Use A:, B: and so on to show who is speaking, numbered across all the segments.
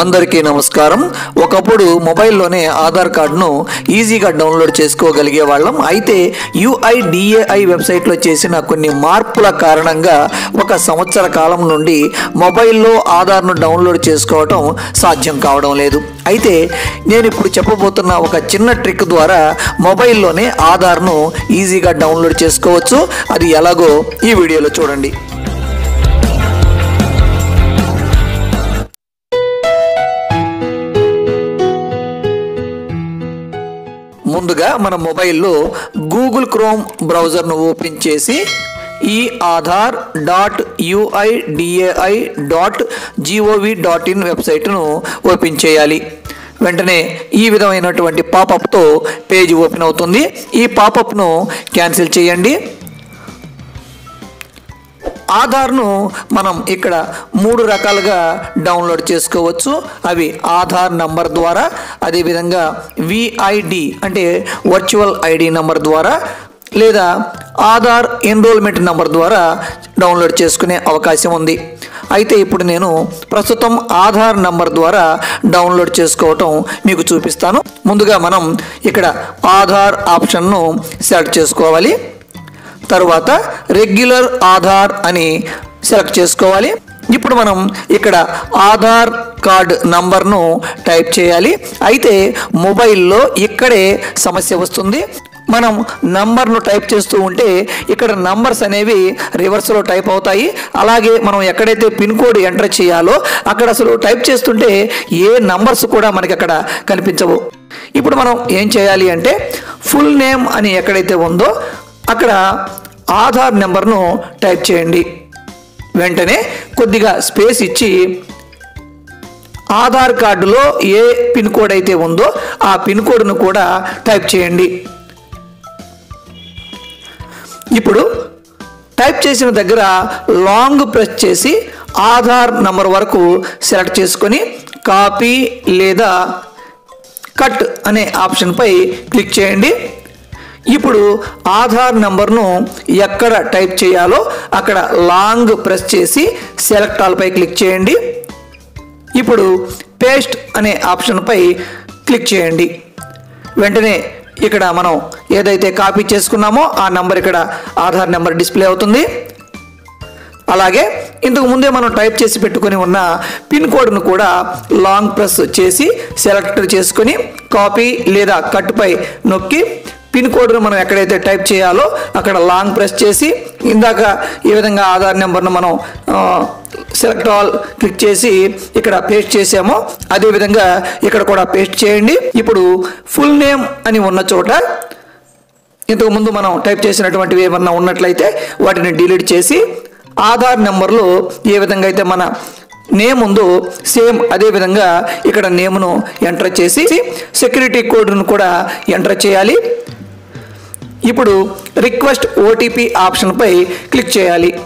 A: అందరికీ నమస్కారం. ఒకప్పుడు మొబైల్లోనే ఆధార్ కార్డును ఈజీగా డౌన్లోడ్ చేసుకోగలిగే వాళ్ళం. అయితే యుఐడిఏఐ వెబ్సైట్లో చేసిన కొన్ని మార్పుల కారణంగా ఒక సంవత్సర కాలం నుండి మొబైల్లో ఆధార్ను డౌన్లోడ్ చేసుకోవటం సాధ్యం కావడం లేదు. అయితే నేను ఇప్పుడు చెప్పబోతున్న ఒక చిన్న ట్రిక్ ద్వారా మొబైల్లోనే ఆధార్ను ఈజీగా డౌన్లోడ్ చేసుకోవచ్చు. అది ఎలాగో ఈ వీడియోలో చూడండి. ముందుగా మన మొబైల్లో గూగుల్ క్రోమ్ బ్రౌజర్ను ఓపెన్ చేసి ఈ Aadhaar dot UIDAI dot GOV dot in వెబ్సైట్ను ఓపెన్ చేయాలి. వెంటనే ఈ విధమైనటువంటి పాపప్తో పేజ్ ఓపెన్ అవుతుంది. ఈ పాపప్ను క్యాన్సిల్ చేయండి. ఆధార్ను మనం ఇక్కడ మూడు రకాలుగా డౌన్లోడ్ చేసుకోవచ్చు. అవి ఆధార్ నంబర్ ద్వారా అదేవిధంగా విఐడి అంటే వర్చువల్ ఐడి నంబర్ ద్వారా లేదా ఆధార్ ఎన్రోల్మెంట్ నంబర్ ద్వారా డౌన్లోడ్ చేసుకునే అవకాశం ఉంది. అయితే ఇప్పుడు నేను ప్రస్తుతం ఆధార్ నంబర్ ద్వారా డౌన్లోడ్ చేసుకోవటం మీకు చూపిస్తాను. ముందుగా మనం ఇక్కడ ఆధార్ ఆప్షన్ను సెలెక్ట్ చేసుకోవాలి. తరువాత రెగ్యులర్ ఆధార్ అని సెలెక్ట్ చేసుకోవాలి. ఇప్పుడు మనం ఇక్కడ ఆధార్ కార్డ్ నంబర్ను టైప్ చేయాలి. అయితే మొబైల్లో ఇక్కడే సమస్య వస్తుంది. మనం నంబర్ను టైప్ చేస్తూ ఉంటే ఇక్కడ నంబర్స్ అనేవి రివర్స్లో టైప్ అవుతాయి. అలాగే మనం ఎక్కడైతే పిన్ కోడ్ ఎంటర్ చేయాలో అక్కడ అసలు టైప్ చేస్తుంటే ఏ నంబర్స్ కూడా మనకి అక్కడ కనిపించవు. ఇప్పుడు మనం ఏం చేయాలి అంటే ఫుల్ నేమ్ అని ఎక్కడైతే ఉందో అక్కడ ఆధార్ నెంబర్ను టైప్ చేయండి. వెంటనే కొద్దిగా స్పేస్ ఇచ్చి ఆధార్ కార్డులో ఏ పిన్ కోడ్ అయితే ఉందో ఆ పిన్ కోడ్ను కూడా టైప్ చేయండి. ఇప్పుడు టైప్ చేసిన దగ్గర లాంగ్ ప్రెస్ చేసి ఆధార్ నంబర్ వరకు సెలెక్ట్ చేసుకొని కాపీ లేదా కట్ అనే ఆప్షన్పై క్లిక్ చేయండి. ఇప్పుడు ఆధార్ నంబర్ను ఎక్కడ టైప్ చేయాలో అక్కడ లాంగ్ ప్రెస్ చేసి సెలెక్ట్ ఆల్పై క్లిక్ చేయండి. ఇప్పుడు పేస్ట్ అనే ఆప్షన్పై క్లిక్ చేయండి. వెంటనే ఇక్కడ మనం ఏదైతే కాపీ చేసుకున్నామో ఆ నంబర్ ఇక్కడ ఆధార్ నెంబర్ డిస్ప్లే అవుతుంది. అలాగే ఇంతకు ముందే మనం టైప్ చేసి పెట్టుకొని ఉన్న పిన్ కోడ్ను కూడా లాంగ్ ప్రెస్ చేసి సెలెక్ట్ చేసుకొని కాపీ లేదా కట్పై నొక్కి పిన్ కోడ్ను మనం ఎక్కడైతే టైప్ చేయాలో అక్కడ లాంగ్ ప్రెస్ చేసి ఇందాక ఈ విధంగా ఆధార్ నెంబర్ను మనం సెలెక్ట్ ఆల్ క్లిక్ చేసి ఇక్కడ పేస్ట్ చేసామో అదేవిధంగా ఇక్కడ కూడా పేస్ట్ చేయండి. ఇప్పుడు ఫుల్ నేమ్ అని ఉన్న చోట ఇంతకు ముందు మనం టైప్ చేసినటువంటివి ఏమన్నా ఉన్నట్లయితే వాటిని డిలీట్ చేసి ఆధార్ నెంబర్లో ఏ విధంగా అయితే మన నేమ్ ఉందో సేమ్ అదే విధంగా ఇక్కడ నేమ్ను ఎంటర్ చేసి సెక్యూరిటీ కోడ్ను కూడా ఎంటర్ చేయాలి. ఇప్పుడు రిక్వెస్ట్ ఓటీపీ ఆప్షన్పై క్లిక్ చేయాలి.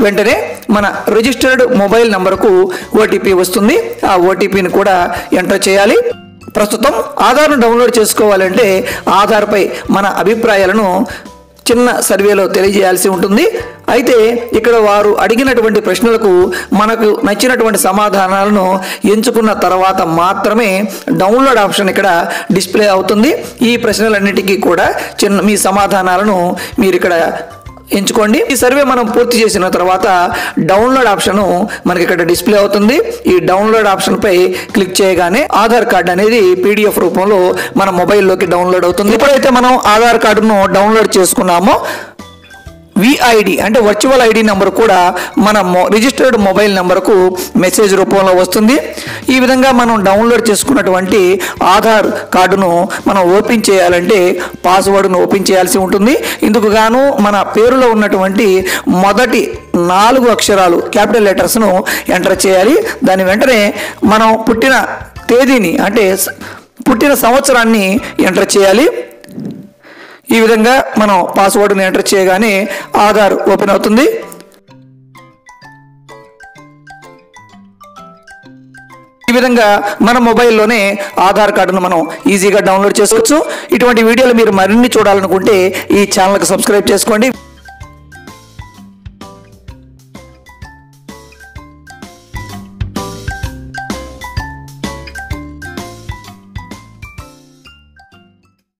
A: వెంటనే మన రిజిస్టర్డ్ మొబైల్ నంబర్కు ఓటీపీ వస్తుంది. ఆ ఓటీపీని కూడా ఎంటర్ చేయాలి. ప్రస్తుతం ఆధార్ను డౌన్లోడ్ చేసుకోవాలంటే ఆధార్పై మన అభిప్రాయాలను చిన్న సర్వేలో తెలియజేయాల్సి ఉంటుంది. అయితే ఇక్కడ వారు అడిగినటువంటి ప్రశ్నలకు మనకు నచ్చినటువంటి సమాధానాలను ఎంచుకున్న తర్వాత మాత్రమే డౌన్లోడ్ ఆప్షన్ ఇక్కడ డిస్ప్లే అవుతుంది. ఈ ప్రశ్నలన్నిటికీ కూడా చిన్న మీ సమాధానాలను మీరు ఇక్కడ ఎంచుకోండి. ఈ సర్వే మనం పూర్తి చేసిన తర్వాత డౌన్లోడ్ ఆప్షన్ మనకి ఇక్కడ డిస్ప్లే అవుతుంది. ఈ డౌన్లోడ్ ఆప్షన్ పై క్లిక్ చేయగానే ఆధార్ కార్డ్ అనేది పీడిఎఫ్ రూపంలో మన మొబైల్లోకి డౌన్లోడ్ అవుతుంది. ఇప్పుడైతే మనం ఆధార్ కార్డును డౌన్లోడ్ చేసుకున్నామో. విఐడి అంటే వర్చువల్ ఐడి నెంబర్ కూడా మన రిజిస్టర్డ్ మొబైల్ నెంబర్కు మెసేజ్ రూపంలో వస్తుంది. ఈ విధంగా మనం డౌన్లోడ్ చేసుకున్నటువంటి ఆధార్ కార్డును మనం ఓపెన్ చేయాలంటే పాస్వర్డ్ను ఓపెన్ చేయాల్సి ఉంటుంది. ఇందుకు గాను మన పేరులో ఉన్నటువంటి మొదటి నాలుగు అక్షరాలు క్యాపిటల్ లెటర్స్ను ఎంటర్ చేయాలి. దాని వెంటనే మనం పుట్టిన తేదీని అంటే పుట్టిన సంవత్సరాన్ని ఎంటర్ చేయాలి. ఈ విధంగా మనం పాస్వర్డ్ని ఎంటర్ చేయగానే ఆధార్ ఓపెన్ అవుతుంది. ఈ విధంగా మన మొబైల్లోనే ఆధార్ కార్డును మనం ఈజీగా డౌన్లోడ్ చేసుకోవచ్చు. ఇటువంటి వీడియోలు మీరు మరిన్ని చూడాలనుకుంటే ఈ ఛానల్కి సబ్స్క్రైబ్ చేసుకోండి.